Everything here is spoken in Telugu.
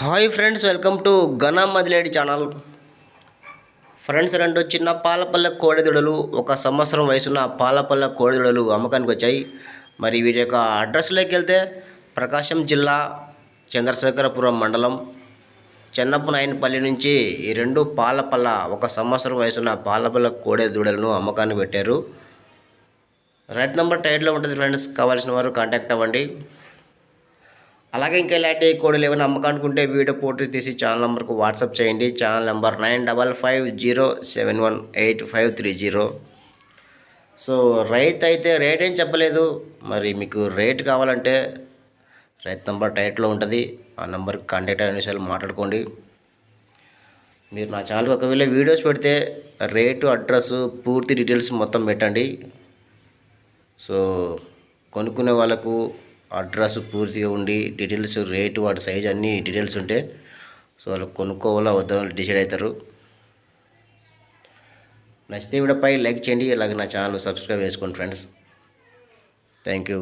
హాయ్ ఫ్రెండ్స్ వెల్కమ్ టు ఘన మదిలేడి ఛానల్. ఫ్రెండ్స్ రెండు చిన్న పాలపల్లె కోడెదూడలు ఒక సంవత్సరం వయసున్న పాలపల్లె కోడెదూడలు అమ్మకానికి వచ్చాయి. మరి వీటి యొక్క అడ్రస్లోకి వెళ్తే ప్రకాశం జిల్లా చంద్రశేఖరపురం మండలం చెన్నప్పనాయనపల్లి నుంచి ఈ రెండు పాలపల్ల ఒక సంవత్సరం వయసున్న పాలపల్ల కోడెదూడలను అమ్మకానికి పెట్టారు. రైట్ నెంబర్ టైట్లో ఉంటుంది ఫ్రెండ్స్ కావాల్సిన వారు కాంటాక్ట్ అవ్వండి. అలాగే ఇంకా ఇలాంటి కోడలు ఏమైనా అమ్మకానికి ఉంటే వీడియో పోటీ తీసి ఛానల్ నెంబర్కు వాట్సాప్ చేయండి. Channel number nine double five zero seven one eight five three zero. So రైతు అయితే రేట్ ఏం చెప్పలేదు. మరి మీకు రేట్ కావాలంటే రైతు నెంబర్ టైట్లో ఉంటుంది. ఆ నెంబర్కి కాంటాక్ట్ అయిన విషయాలు మాట్లాడుకోండి. మీరు నా ఛానల్కి ఒకవేళ వీడియోస్ పెడితే రేటు అడ్రస్ పూర్తి డీటెయిల్స్ మొత్తం పెట్టండి. సో కొనుక్కునే వాళ్ళకు అడ్రస్ పూర్తిగా ఉండి డీటెయిల్స్ రేటు వాటి సైజ్ అన్నీ డీటెయిల్స్ ఉంటే సో వాళ్ళు కొనుక్కోవాలా వద్దా డిసైడ్ అవుతారు నచ్చితే వీడియోపై లైక్ చేయండి అలాగే నా ఛానల్ సబ్స్క్రైబ్ చేసుకోండి ఫ్రెండ్స్. Thank you.